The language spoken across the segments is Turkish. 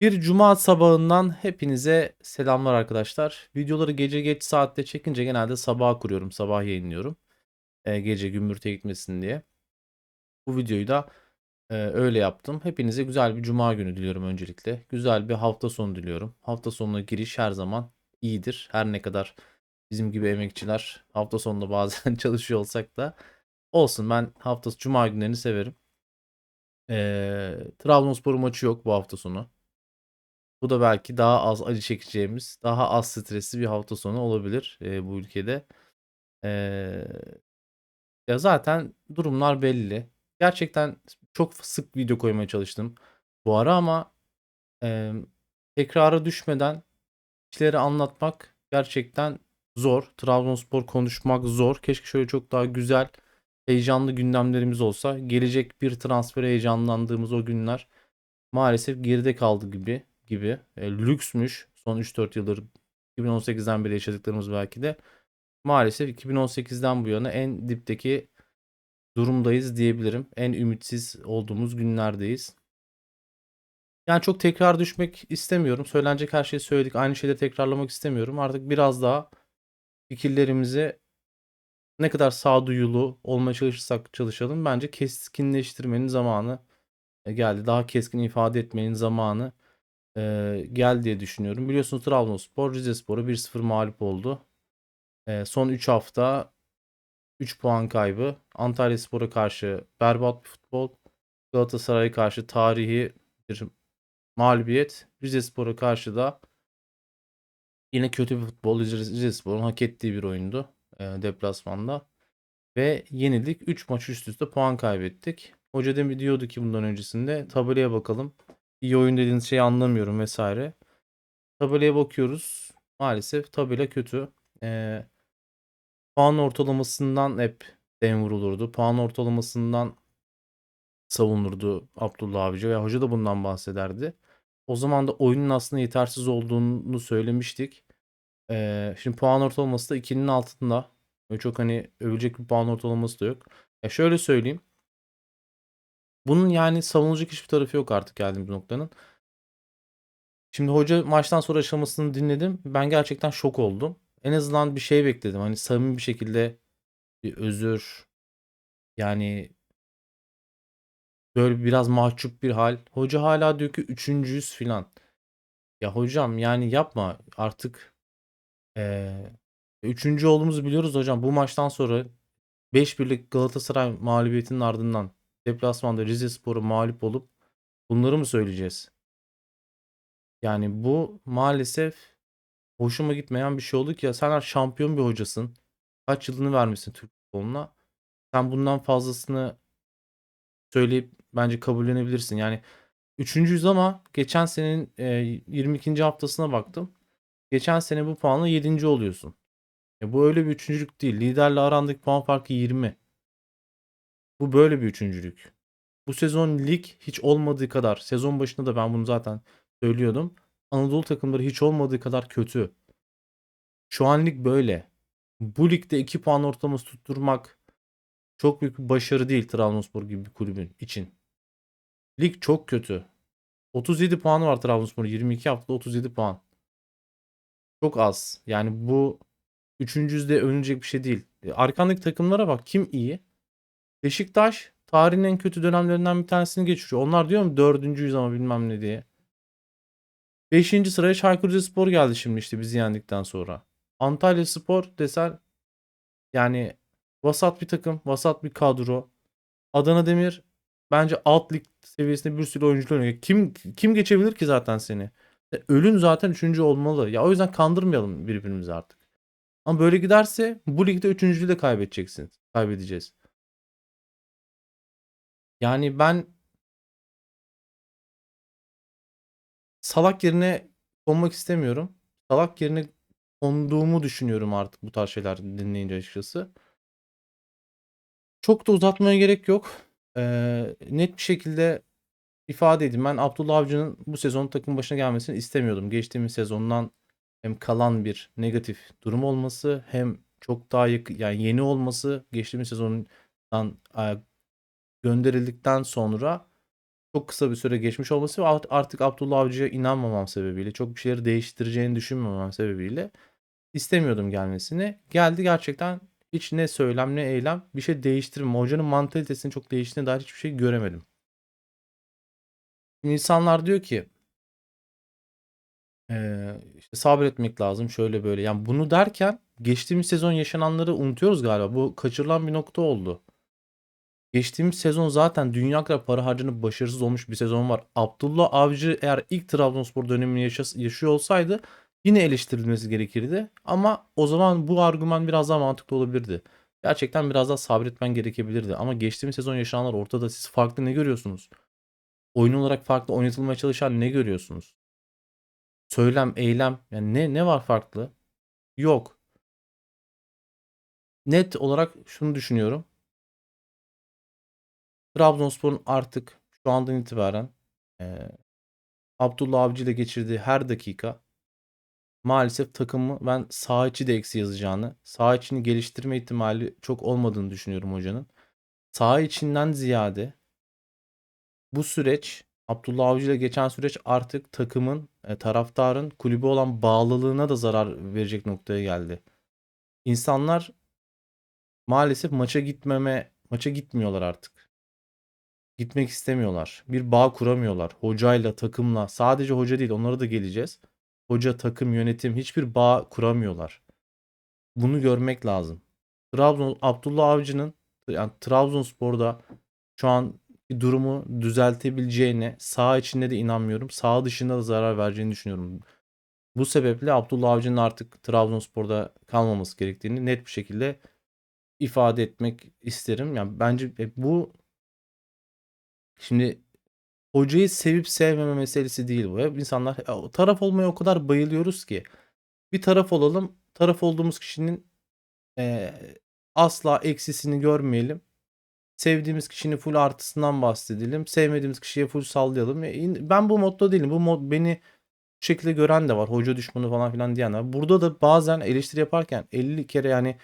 Bir cuma sabahından hepinize selamlar arkadaşlar. Videoları gece geç saatte çekince genelde sabaha kuruyorum, sabah yayınlıyorum. Ee, gece gümbürtüye gitmesin diye. Bu videoyu da e, öyle yaptım. Hepinize güzel bir cuma günü diliyorum öncelikle. Güzel bir hafta sonu diliyorum. Hafta sonuna giriş her zaman iyidir. Her ne kadar bizim gibi emekçiler hafta sonunda bazen çalışıyor olsak da olsun. Ben hafta cuma günlerini severim. Ee, Trabzonspor maçı yok bu hafta sonu. Bu da belki daha az acı çekeceğimiz, daha az stresli bir hafta sonu olabilir e, bu ülkede. Eee, ya zaten durumlar belli. Gerçekten çok sık video koymaya çalıştım bu ara ama emm, tekrara düşmeden işleri anlatmak gerçekten zor. Trabzonspor konuşmak zor. Keşke şöyle çok daha güzel, heyecanlı gündemlerimiz olsa. Gelecek bir transfere heyecanlandığımız o günler maalesef geride kaldı gibi gibi. E, lüksmüş son 3-4 yıldır 2018'den beri yaşadıklarımız belki de. Maalesef 2018'den bu yana en dipteki durumdayız diyebilirim. En ümitsiz olduğumuz günlerdeyiz. Yani çok tekrar düşmek istemiyorum. Söylenecek her şeyi söyledik. Aynı şeyleri tekrarlamak istemiyorum. Artık biraz daha fikirlerimizi ne kadar sağduyulu olmaya çalışırsak çalışalım. Bence keskinleştirmenin zamanı e, geldi. Daha keskin ifade etmenin zamanı e, gel diye düşünüyorum. Biliyorsunuz Trabzonspor Rizespor'a 1-0 mağlup oldu. E, son 3 hafta 3 puan kaybı. Antalyaspor'a karşı berbat bir futbol. Galatasaray'a karşı tarihi bir mağlubiyet. Rizespor'a karşı da yine kötü bir futbol. Rizespor'un hak ettiği bir oyundu e, deplasmanda. Ve yenildik. 3 maç üst üste puan kaybettik. Hoca demin diyordu ki bundan öncesinde tabelaya bakalım iyi oyun dediğiniz şeyi anlamıyorum vesaire. Tabelaya bakıyoruz. Maalesef tabela kötü. Ee, puan ortalamasından hep dem vurulurdu. Puan ortalamasından savunurdu Abdullah Avcı ve hoca da bundan bahsederdi. O zaman da oyunun aslında yetersiz olduğunu söylemiştik. Ee, şimdi puan ortalaması da 2'nin altında. Çok hani övülecek bir puan ortalaması da yok. Ya şöyle söyleyeyim. Bunun yani savunulacak hiçbir tarafı yok artık geldiğimiz noktanın. Şimdi hoca maçtan sonra aşamasını dinledim. Ben gerçekten şok oldum. En azından bir şey bekledim. Hani samimi bir şekilde bir özür yani böyle biraz mahcup bir hal. Hoca hala diyor ki üçüncüyüz filan. Ya hocam yani yapma artık ee, üçüncü olduğumuzu biliyoruz hocam. Bu maçtan sonra 5-1'lik Galatasaray mağlubiyetinin ardından deplasmanda Rizespor'a mağlup olup bunları mı söyleyeceğiz? Yani bu maalesef hoşuma gitmeyen bir şey oldu ki ya sen şampiyon bir hocasın. Kaç yılını vermişsin Türk futboluna. Sen bundan fazlasını söyleyip bence kabullenebilirsin. Yani üçüncüyüz ama geçen senenin e, 22. haftasına baktım. Geçen sene bu puanla 7. oluyorsun. E bu öyle bir üçüncülük değil. Liderle arandaki puan farkı 20. Bu böyle bir üçüncülük. Bu sezon lig hiç olmadığı kadar sezon başında da ben bunu zaten söylüyordum. Anadolu takımları hiç olmadığı kadar kötü. Şu an lig böyle. Bu ligde 2 puan ortalaması tutturmak çok büyük bir başarı değil Trabzonspor gibi bir kulübün için. Lig çok kötü. 37 puanı var Trabzonspor. 22 haftada 37 puan. Çok az. Yani bu üçüncüzde övünecek bir şey değil. E, arkandaki takımlara bak. Kim iyi? Beşiktaş tarihin en kötü dönemlerinden bir tanesini geçiriyor. Onlar diyor mu dördüncüyüz ama bilmem ne diye. Beşinci sıraya Çaykur Rizespor geldi şimdi işte bizi yendikten sonra. Antalya Spor desen yani vasat bir takım, vasat bir kadro. Adana Demir bence alt lig seviyesinde bir sürü oyuncular oynuyor. Kim kim geçebilir ki zaten seni? E, ölün zaten üçüncü olmalı. Ya o yüzden kandırmayalım birbirimizi artık. Ama böyle giderse bu ligde üçüncülüğü de kaybedeceksin. Kaybedeceğiz. Yani ben salak yerine konmak istemiyorum. Salak yerine konduğumu düşünüyorum artık bu tarz şeyler dinleyince açıkçası. Çok da uzatmaya gerek yok. Ee, net bir şekilde ifade edeyim. Ben Abdullah Avcı'nın bu sezon takım başına gelmesini istemiyordum. Geçtiğimiz sezondan hem kalan bir negatif durum olması hem çok daha yakın yani yeni olması geçtiğimiz sezondan gönderildikten sonra çok kısa bir süre geçmiş olması ve art- artık Abdullah Avcı'ya inanmamam sebebiyle, çok bir şeyleri değiştireceğini düşünmemem sebebiyle istemiyordum gelmesini. Geldi gerçekten hiç ne söylem ne eylem bir şey değiştirmem. Hocanın mantalitesinin çok değiştiğine dair hiçbir şey göremedim. İnsanlar diyor ki eee, işte sabretmek lazım şöyle böyle. Yani bunu derken geçtiğimiz sezon yaşananları unutuyoruz galiba. Bu kaçırılan bir nokta oldu. Geçtiğimiz sezon zaten dünya kadar para harcanıp başarısız olmuş bir sezon var. Abdullah Avcı eğer ilk Trabzonspor dönemini yaşas- yaşıyor olsaydı yine eleştirilmesi gerekirdi. Ama o zaman bu argüman biraz daha mantıklı olabilirdi. Gerçekten biraz daha sabretmen gerekebilirdi. Ama geçtiğimiz sezon yaşananlar ortada. Siz farklı ne görüyorsunuz? Oyun olarak farklı oynatılmaya çalışan ne görüyorsunuz? Söylem, eylem yani ne ne var farklı? Yok. Net olarak şunu düşünüyorum. Trabzonspor'un artık şu andan itibaren eee, Abdullah Avcı ile geçirdiği her dakika maalesef takımı ben saha içi de eksi yazacağını, saha içini geliştirme ihtimali çok olmadığını düşünüyorum hocanın. Saha içinden ziyade bu süreç Abdullah Avcı ile geçen süreç artık takımın, e, taraftarın kulübe olan bağlılığına da zarar verecek noktaya geldi. İnsanlar maalesef maça gitmeme, maça gitmiyorlar artık. Gitmek istemiyorlar. Bir bağ kuramıyorlar. Hocayla, takımla. Sadece hoca değil, onlara da geleceğiz. Hoca, takım, yönetim hiçbir bağ kuramıyorlar. Bunu görmek lazım. Trabzon Abdullah Avcı'nın yani Trabzonspor'da şu an durumu düzeltebileceğine saha içinde de inanmıyorum. Saha dışında da zarar vereceğini düşünüyorum. Bu sebeple Abdullah Avcı'nın artık Trabzonspor'da kalmaması gerektiğini net bir şekilde ifade etmek isterim. Yani bence e, bu şimdi hocayı sevip sevmeme meselesi değil bu. Hep insanlar "Ya, taraf olmaya o kadar bayılıyoruz ki bir taraf olalım. Taraf olduğumuz kişinin eee, asla eksisini görmeyelim. Sevdiğimiz kişinin full artısından bahsedelim. Sevmediğimiz kişiye full sallayalım. E, Ben bu modda değilim. Bu mod beni bu şekilde gören de var. Hoca düşmanı falan filan diyen var. Burada da bazen eleştiri yaparken 50 kere yani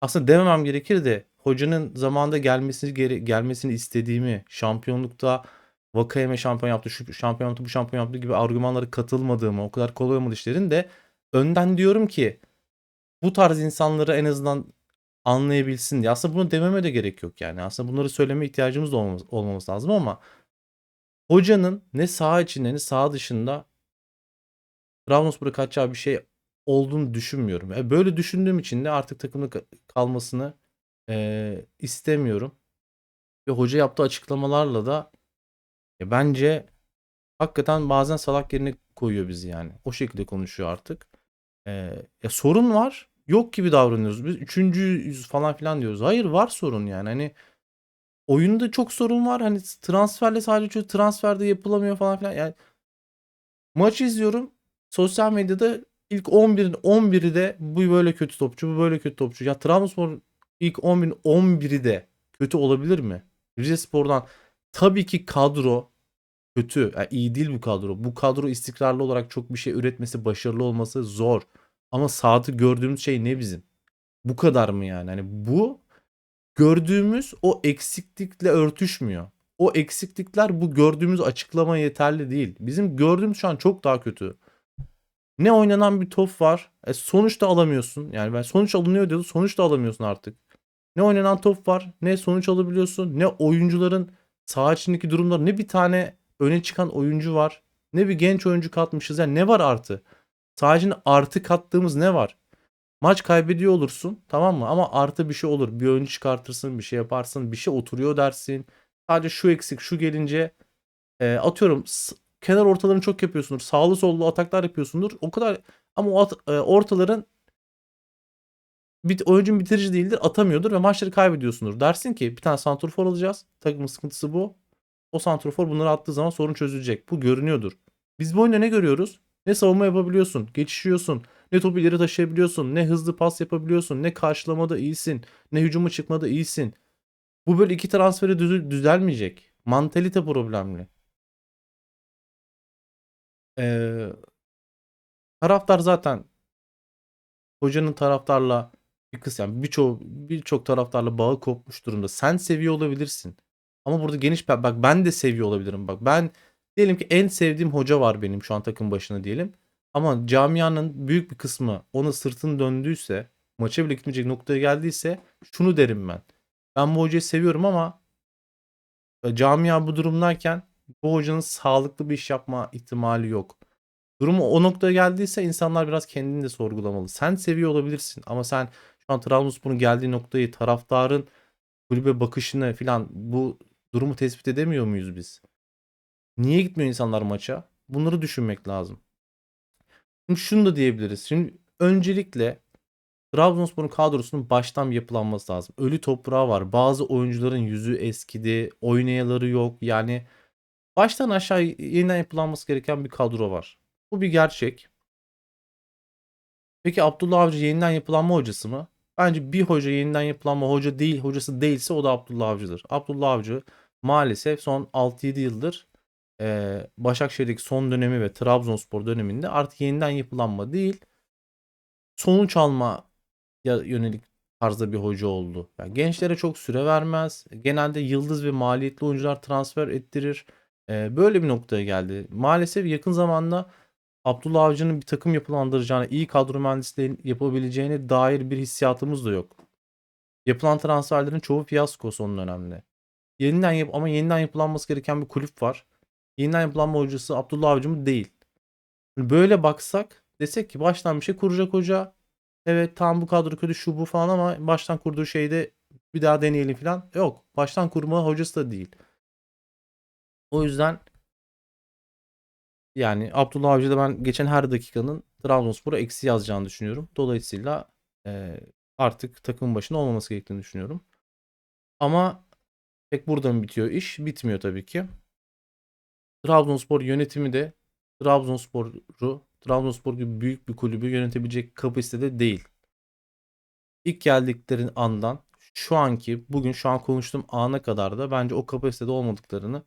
aslında dememem gerekir de hocanın zamanında gelmesini gere- gelmesini istediğimi, şampiyonlukta Vakayeme şampiyon yaptı, şu şampiyon yaptı, bu şampiyon yaptı gibi argümanlara katılmadığımı, o kadar kolay olmadı işlerin de önden diyorum ki bu tarz insanları en azından anlayabilsin diye. Aslında bunu dememe de gerek yok yani. Aslında bunları söyleme ihtiyacımız da olmamız, olmaması lazım ama hocanın ne saha içinde ne saha dışında Trabzonspor'a kaçacağı bir şey olduğunu düşünmüyorum. E, böyle düşündüğüm için de artık takımda ka- kalmasını e, istemiyorum. Ve hoca yaptığı açıklamalarla da e, bence hakikaten bazen salak yerine koyuyor bizi yani. O şekilde konuşuyor artık. E, ya sorun var. Yok gibi davranıyoruz. Biz üçüncüyüz falan filan diyoruz. Hayır var sorun yani. Hani oyunda çok sorun var. Hani transferle sadece transferde yapılamıyor falan filan. Yani maç izliyorum. Sosyal medyada ilk 11'in 11'i de bu böyle kötü topçu, bu böyle kötü topçu. Ya Trabzonspor ilk 11'in 11'i de kötü olabilir mi? Rizespor'dan tabii ki kadro kötü. Yani iyi değil bu kadro. Bu kadro istikrarlı olarak çok bir şey üretmesi, başarılı olması zor. Ama sahada gördüğümüz şey ne bizim? Bu kadar mı yani? Hani bu gördüğümüz o eksiklikle örtüşmüyor. O eksiklikler bu gördüğümüz açıklama yeterli değil. Bizim gördüğümüz şu an çok daha kötü. Ne oynanan bir top var. E sonuç da alamıyorsun. Yani ben sonuç alınıyor diyordu. Sonuç da alamıyorsun artık. Ne oynanan top var. Ne sonuç alabiliyorsun. Ne oyuncuların saha içindeki durumlar. Ne bir tane öne çıkan oyuncu var. Ne bir genç oyuncu katmışız. Yani ne var artı? İçinde artı kattığımız ne var? Maç kaybediyor olursun tamam mı? Ama artı bir şey olur. Bir oyuncu çıkartırsın, bir şey yaparsın, bir şey oturuyor dersin. Sadece şu eksik, şu gelince e, atıyorum kenar ortalarını çok yapıyorsundur. Sağlı sollu ataklar yapıyorsundur. O kadar ama o at- e, ortaların bit oyuncun bitirici değildir, atamıyordur ve maçları kaybediyorsundur. Dersin ki bir tane santrfor alacağız. Takımın sıkıntısı bu. O santrfor bunları attığı zaman sorun çözülecek. Bu görünüyordur. Biz bu oyunda ne görüyoruz? Ne savunma yapabiliyorsun, geçişiyorsun, ne topu ileri taşıyabiliyorsun, ne hızlı pas yapabiliyorsun, ne karşılamada iyisin, ne hücuma çıkmada iyisin. Bu böyle iki transferi düzü- düzelmeyecek. Mantalite problemli. Ee, taraftar zaten hocanın taraftarla bir kısım yani birçok birçok taraftarla bağı kopmuş durumda. Sen seviyor olabilirsin. Ama burada geniş bak ben de seviyor olabilirim. Bak ben diyelim ki en sevdiğim hoca var benim şu an takım başına diyelim. Ama camianın büyük bir kısmı ona sırtını döndüyse, maça bile gitmeyecek noktaya geldiyse şunu derim ben. Ben bu hocayı seviyorum ama e, camia bu durumdayken bu hocanın sağlıklı bir iş yapma ihtimali yok. Durumu o noktaya geldiyse insanlar biraz kendini de sorgulamalı. Sen seviyor olabilirsin ama sen şu an Trabzonspor'un geldiği noktayı, taraftarın kulübe bakışını filan bu durumu tespit edemiyor muyuz biz? Niye gitmiyor insanlar maça? Bunları düşünmek lazım. Şimdi şunu da diyebiliriz. Şimdi öncelikle Trabzonspor'un kadrosunun baştan yapılanması lazım. Ölü toprağı var. Bazı oyuncuların yüzü eskidi. Oynayaları yok. Yani baştan aşağı yeniden yapılanması gereken bir kadro var. Bu bir gerçek. Peki Abdullah Avcı yeniden yapılanma hocası mı? Bence bir hoca yeniden yapılanma hoca değil, hocası değilse o da Abdullah Avcı'dır. Abdullah Avcı maalesef son 6-7 yıldır e, Başakşehir'deki son dönemi ve Trabzonspor döneminde artık yeniden yapılanma değil, sonuç alma yönelik tarzda bir hoca oldu. Yani gençlere çok süre vermez. Genelde yıldız ve maliyetli oyuncular transfer ettirir. E, böyle bir noktaya geldi. Maalesef yakın zamanda Abdullah Avcı'nın bir takım yapılandıracağına, iyi kadro mühendisliği yapabileceğine dair bir hissiyatımız da yok. Yapılan transferlerin çoğu fiyasko son dönemde. Yeniden yap ama yeniden yapılanması gereken bir kulüp var. Yeniden yapılanma hocası Abdullah Avcı mı? Değil. Böyle baksak desek ki baştan bir şey kuracak hoca. Evet tam bu kadro kötü şu bu falan ama baştan kurduğu şeyde bir daha deneyelim falan. Yok. Baştan kurma hocası da değil. O yüzden yani Abdullah Avcı'da ben geçen her dakikanın Trabzonspor'a eksi yazacağını düşünüyorum. Dolayısıyla e, artık takımın başında olmaması gerektiğini düşünüyorum. Ama tek burada mı bitiyor iş? Bitmiyor tabii ki. Trabzonspor yönetimi de Trabzonspor'u Trabzonspor gibi büyük bir kulübü yönetebilecek kapasitede değil. İlk geldikleri andan şu anki bugün şu an konuştuğum ana kadar da bence o kapasitede olmadıklarını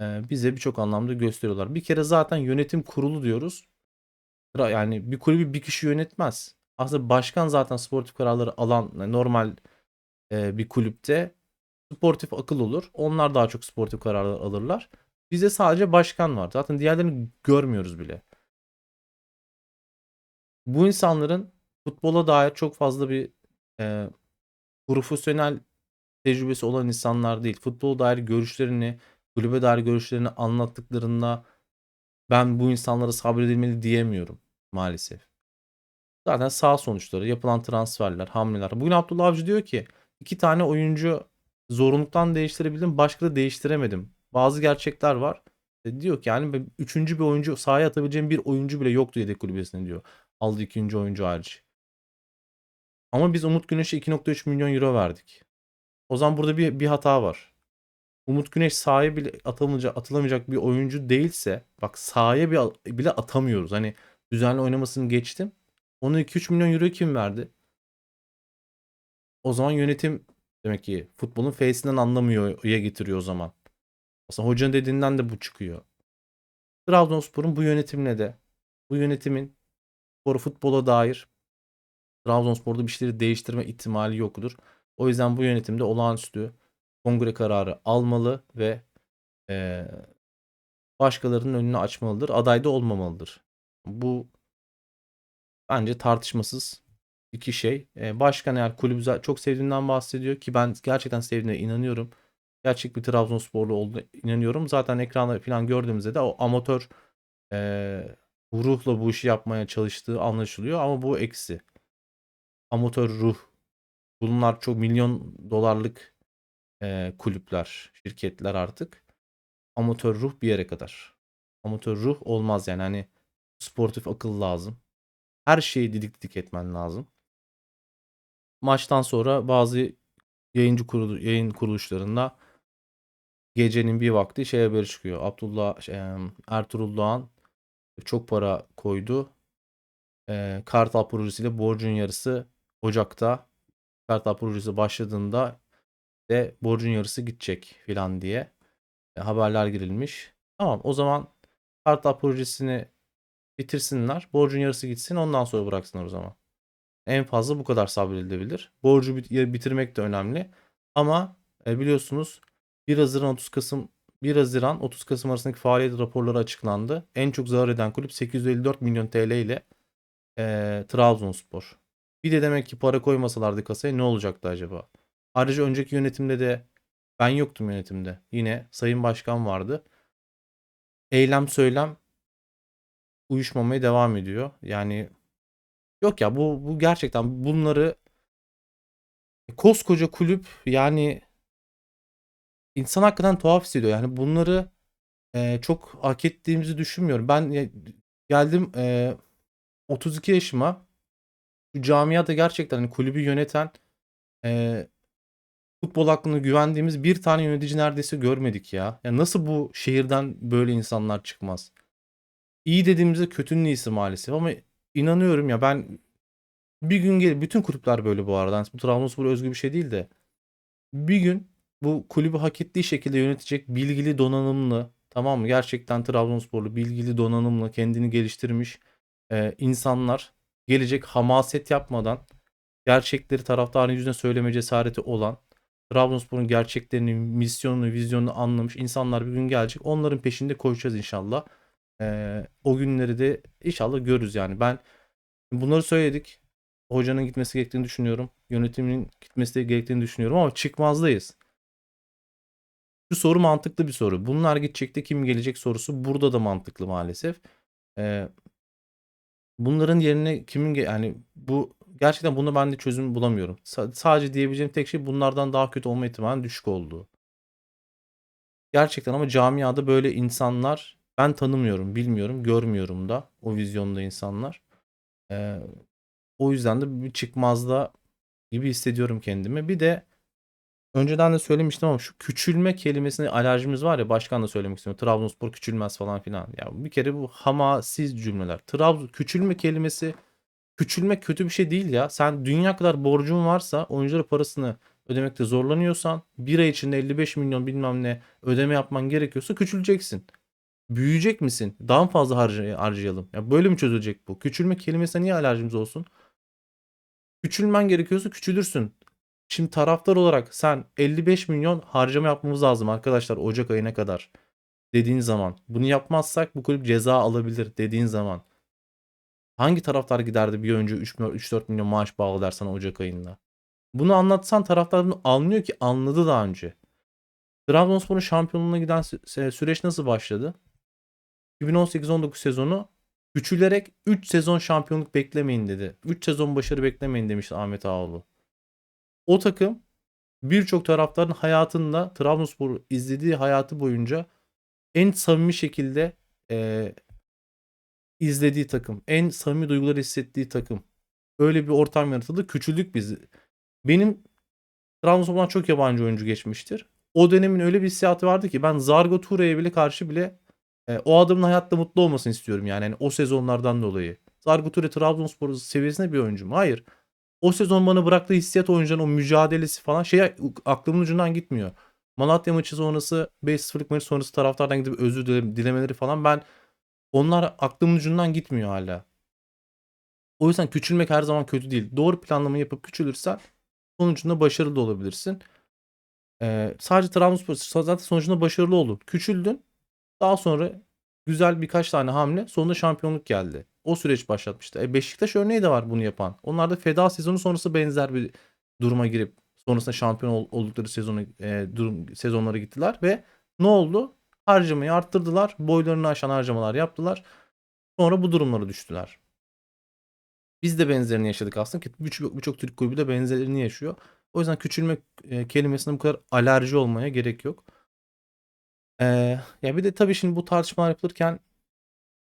bize birçok anlamda gösteriyorlar. Bir kere zaten yönetim kurulu diyoruz. Yani bir kulübü bir kişi yönetmez. Aslında başkan zaten sportif kararları alan yani normal e, bir kulüpte sportif akıl olur. Onlar daha çok sportif kararlar alırlar. Bize sadece başkan var. Zaten diğerlerini görmüyoruz bile. Bu insanların futbola dair çok fazla bir e, profesyonel tecrübesi olan insanlar değil. Futbola dair görüşlerini, kulübe dair görüşlerini anlattıklarında ben bu insanlara sabredilmeli diyemiyorum maalesef. Zaten sağ sonuçları, yapılan transferler, hamleler. Bugün Abdullah Avcı diyor ki iki tane oyuncu zorunluluktan değiştirebildim, başka da değiştiremedim. Bazı gerçekler var. E diyor ki yani üçüncü bir oyuncu sahaya atabileceğim bir oyuncu bile yoktu yedek kulübesinde diyor. Aldı ikinci oyuncu hariç. Ama biz Umut Güneş'e 2.3 milyon euro verdik. O zaman burada bir, bir hata var. Umut Güneş sahaya bile atamayacak, atılamayacak bir oyuncu değilse bak sahaya bile atamıyoruz. Hani düzenli oynamasını geçtim. Onu 2-3 milyon euro kim verdi? O zaman yönetim demek ki futbolun face'inden anlamıyor ya getiriyor o zaman. Aslında hocanın dediğinden de bu çıkıyor. Trabzonspor'un bu yönetimine de bu yönetimin sporu futbola dair Trabzonspor'da bir şeyleri değiştirme ihtimali yoktur. O yüzden bu yönetimde olağanüstü kongre kararı almalı ve e, başkalarının önünü açmalıdır. Aday da olmamalıdır. Bu bence tartışmasız iki şey. E, başkan eğer kulübü çok sevdiğinden bahsediyor ki ben gerçekten sevdiğine inanıyorum. Gerçek bir Trabzonsporlu olduğuna inanıyorum. Zaten ekranda falan gördüğümüzde de o amatör e, ruhla bu işi yapmaya çalıştığı anlaşılıyor ama bu eksi. Amatör ruh. Bunlar çok milyon dolarlık e, kulüpler, şirketler artık. Amatör ruh bir yere kadar. Amatör ruh olmaz yani hani sportif akıl lazım. Her şeyi didik didik etmen lazım. Maçtan sonra bazı yayıncı kurulu, yayın kuruluşlarında gecenin bir vakti şey haberi çıkıyor. Abdullah şey, Ertuğrul Doğan çok para koydu. E, Kartal projesiyle borcun yarısı Ocak'ta Kartal projesi başladığında de borcun yarısı gidecek filan diye e, haberler girilmiş. Tamam o zaman Kartal projesini bitirsinler. Borcun yarısı gitsin ondan sonra bıraksınlar o zaman. En fazla bu kadar sabredilebilir. Borcu bitirmek de önemli. Ama e, biliyorsunuz 1 Haziran 30 Kasım 1 Haziran 30 Kasım arasındaki faaliyet raporları açıklandı. En çok zarar eden kulüp 854 milyon TL ile eee, Trabzonspor. Bir de demek ki para koymasalardı kasaya ne olacaktı acaba? Ayrıca önceki yönetimde de ben yoktum yönetimde. Yine Sayın Başkan vardı. Eylem söylem uyuşmamaya devam ediyor. Yani yok ya bu bu gerçekten bunları koskoca kulüp yani insan hakikaten tuhaf hissediyor. Yani bunları eee, çok hak ettiğimizi düşünmüyorum. Ben geldim eee 32 yaşıma. Bu camiada gerçekten hani kulübü yöneten eee, futbol hakkında güvendiğimiz bir tane yönetici neredeyse görmedik ya. Ya nasıl bu şehirden böyle insanlar çıkmaz? İyi dediğimizde kötünün iyisi maalesef ama inanıyorum ya ben bir gün gelir bütün kulüpler böyle bu arada. Yani bu Trabzonspor özgü bir şey değil de bir gün bu kulübü hak ettiği şekilde yönetecek bilgili donanımlı tamam mı? Gerçekten Trabzonsporlu bilgili donanımlı kendini geliştirmiş e, insanlar gelecek hamaset yapmadan gerçekleri taraftarın yüzüne söyleme cesareti olan Trabzonspor'un gerçeklerini, misyonunu, vizyonunu anlamış insanlar bir gün gelecek. Onların peşinde koşacağız inşallah. E, o günleri de inşallah görürüz yani. Ben bunları söyledik. Hocanın gitmesi gerektiğini düşünüyorum. Yönetimin gitmesi gerektiğini düşünüyorum ama çıkmazdayız. Şu soru mantıklı bir soru. Bunlar gidecek de kim gelecek sorusu burada da mantıklı maalesef. Ee, bunların yerine kimin yani bu gerçekten buna ben de çözüm bulamıyorum. Sa- sadece diyebileceğim tek şey bunlardan daha kötü olma ihtimali düşük olduğu. Gerçekten ama camiada böyle insanlar ben tanımıyorum, bilmiyorum, görmüyorum da o vizyonda insanlar. Ee, o yüzden de bir çıkmazda gibi hissediyorum kendimi. Bir de önceden de söylemiştim ama şu küçülme kelimesine alerjimiz var ya başkan da söylemek istiyor. Trabzonspor küçülmez falan filan. Ya bir kere bu hamasiz cümleler. Trabzon küçülme kelimesi küçülmek kötü bir şey değil ya. Sen dünya kadar borcun varsa oyunculara parasını ödemekte zorlanıyorsan bir ay içinde 55 milyon bilmem ne ödeme yapman gerekiyorsa küçüleceksin. Büyüyecek misin? Daha fazla harcay- harcayalım? Ya böyle mi çözülecek bu? Küçülme kelimesine niye alerjimiz olsun? Küçülmen gerekiyorsa küçülürsün. Şimdi taraftar olarak sen 55 milyon harcama yapmamız lazım arkadaşlar Ocak ayına kadar dediğin zaman. Bunu yapmazsak bu kulüp ceza alabilir dediğin zaman. Hangi taraftar giderdi bir önce 3-4 milyon maaş bağlı dersen Ocak ayında? Bunu anlatsan taraftar bunu anlıyor ki anladı daha önce. Trabzonspor'un şampiyonluğuna giden sü- süreç nasıl başladı? 2018-19 sezonu küçülerek 3 sezon şampiyonluk beklemeyin dedi. 3 sezon başarı beklemeyin demişti Ahmet Ağoğlu. O takım birçok taraftarın hayatında Trabzonspor izlediği hayatı boyunca en samimi şekilde eee, izlediği takım. En samimi duyguları hissettiği takım. Öyle bir ortam yaratıldı. Küçüldük biz. Benim Trabzonspor'dan çok yabancı oyuncu geçmiştir. O dönemin öyle bir hissiyatı vardı ki ben Zargo Toure'ye bile karşı bile e, o adamın hayatta mutlu olmasını istiyorum yani. Yani o sezonlardan dolayı. Zargo Toure Trabzonspor seviyesinde bir oyuncu mu? Hayır. O sezon bana bıraktığı hissiyat oyuncunun o mücadelesi falan şey aklımın ucundan gitmiyor. Malatya maçı sonrası 5-0'lık maçı sonrası taraftardan gidip özür dile- dilemeleri falan ben onlar aklımın ucundan gitmiyor hala. O yüzden küçülmek her zaman kötü değil. Doğru planlama yapıp küçülürsen sonucunda başarılı olabilirsin. Ee, sadece Trabzonspor zaten sonucunda başarılı oldun. Küçüldün. Daha sonra güzel birkaç tane hamle sonunda şampiyonluk geldi. O süreç başlatmıştı. E Beşiktaş örneği de var bunu yapan. Onlar da feda sezonu sonrası benzer bir duruma girip sonrasında şampiyon ol- oldukları sezonu e, durum sezonlara gittiler ve ne oldu? Harcamayı arttırdılar. Boylarını aşan harcamalar yaptılar. Sonra bu durumlara düştüler. Biz de benzerini yaşadık aslında ki birçok birçok Türk kulübü de benzerini yaşıyor. O yüzden küçülme e, kelimesine bu kadar alerji olmaya gerek yok. Eee, ya bir de tabii şimdi bu tartışmalar yapılırken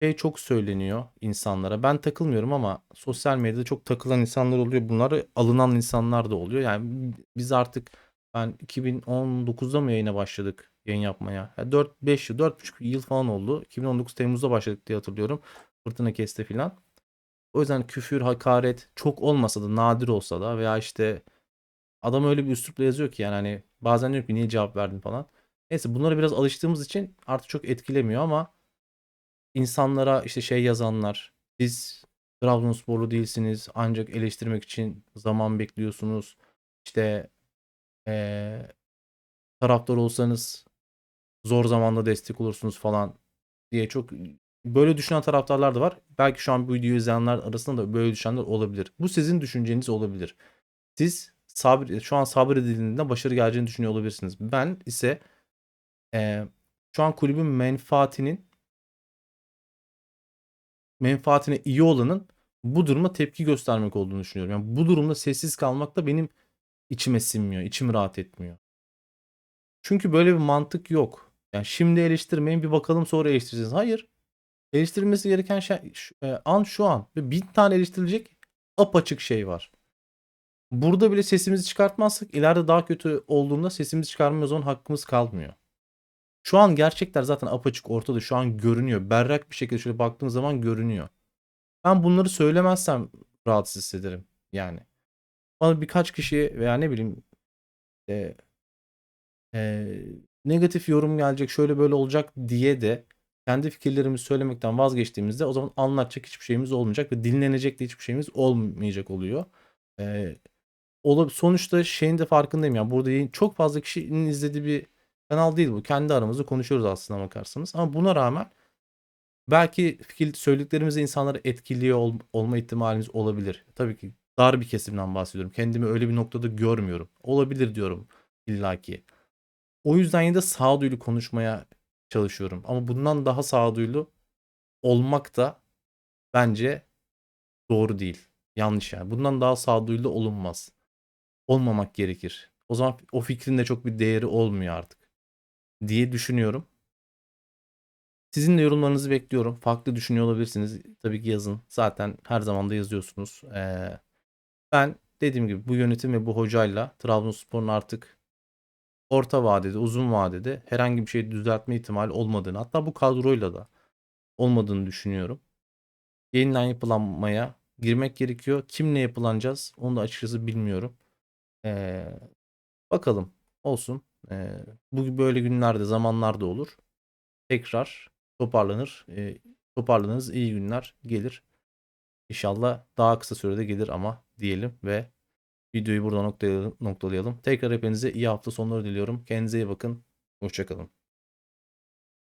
şey çok söyleniyor insanlara. Ben takılmıyorum ama sosyal medyada çok takılan insanlar oluyor. Bunlara alınan insanlar da oluyor. Yani biz artık ben 2019'da mı yayına başladık yayın yapmaya? Ya 4-5 yıl, 4,5 yıl falan oldu. 2019 Temmuz'da başladık diye hatırlıyorum. Fırtına kesti filan. O yüzden küfür, hakaret çok olmasa da nadir olsa da veya işte adam öyle bir üslupla yazıyor ki yani hani bazen diyor ki niye cevap verdin falan. Neyse bunlara biraz alıştığımız için artık çok etkilemiyor ama insanlara işte şey yazanlar siz Trabzonsporlu değilsiniz ancak eleştirmek için zaman bekliyorsunuz. İşte eee, taraftar olsanız zor zamanda destek olursunuz falan diye çok böyle düşünen taraftarlar da var. Belki şu an bu videoyu izleyenler arasında da böyle düşünenler olabilir. Bu sizin düşünceniz olabilir. Siz sabır, şu an sabredildiğinde başarı geleceğini düşünüyor olabilirsiniz. Ben ise eee, şu an kulübün menfaatinin menfaatine iyi olanın bu duruma tepki göstermek olduğunu düşünüyorum. Yani bu durumda sessiz kalmak da benim içime sinmiyor, içim rahat etmiyor. Çünkü böyle bir mantık yok. Yani şimdi eleştirmeyin bir bakalım sonra eleştireceğiz. Hayır. Eleştirilmesi gereken şey e, an şu an. Ve bin tane eleştirilecek apaçık şey var. Burada bile sesimizi çıkartmazsak ileride daha kötü olduğunda sesimizi çıkarmaya o zaman hakkımız kalmıyor. Şu an gerçekler zaten apaçık ortada. Şu an görünüyor. Berrak bir şekilde şöyle baktığım zaman görünüyor. Ben bunları söylemezsem rahatsız hissederim. Yani. Bana birkaç kişi veya ne bileyim e, e, negatif yorum gelecek şöyle böyle olacak diye de kendi fikirlerimizi söylemekten vazgeçtiğimizde o zaman anlatacak hiçbir şeyimiz olmayacak ve dinlenecek de hiçbir şeyimiz olmayacak oluyor. E, ola- sonuçta şeyin de farkındayım yani burada çok fazla kişinin izlediği bir kanal değil bu. Kendi aramızda konuşuyoruz aslında bakarsanız. Ama buna rağmen belki fikir söylediklerimizi insanları etkiliyor ol- olma ihtimalimiz olabilir. Tabii ki dar bir kesimden bahsediyorum. Kendimi öyle bir noktada görmüyorum. Olabilir diyorum illaki. O yüzden yine de sağduyulu konuşmaya çalışıyorum. Ama bundan daha sağduyulu olmak da bence doğru değil. Yanlış yani. Bundan daha sağduyulu olunmaz. Olmamak gerekir. O zaman o fikrin de çok bir değeri olmuyor artık diye düşünüyorum. Sizin de yorumlarınızı bekliyorum. Farklı düşünüyor olabilirsiniz. Tabii ki yazın. Zaten her zaman da yazıyorsunuz. Ee, ben dediğim gibi bu yönetim ve bu hocayla Trabzonspor'un artık orta vadede, uzun vadede herhangi bir şey düzeltme ihtimali olmadığını, hatta bu kadroyla da olmadığını düşünüyorum. Yeniden yapılanmaya girmek gerekiyor. Kimle yapılanacağız onu da açıkçası bilmiyorum. Ee, bakalım olsun. Ee, bu böyle günlerde, zamanlarda olur. Tekrar toparlanır. Ee, toparlanırız. iyi günler gelir. İnşallah daha kısa sürede gelir ama diyelim ve videoyu burada noktalayalım. noktalayalım. Tekrar hepinize iyi hafta sonları diliyorum. Kendinize iyi bakın. Hoşçakalın.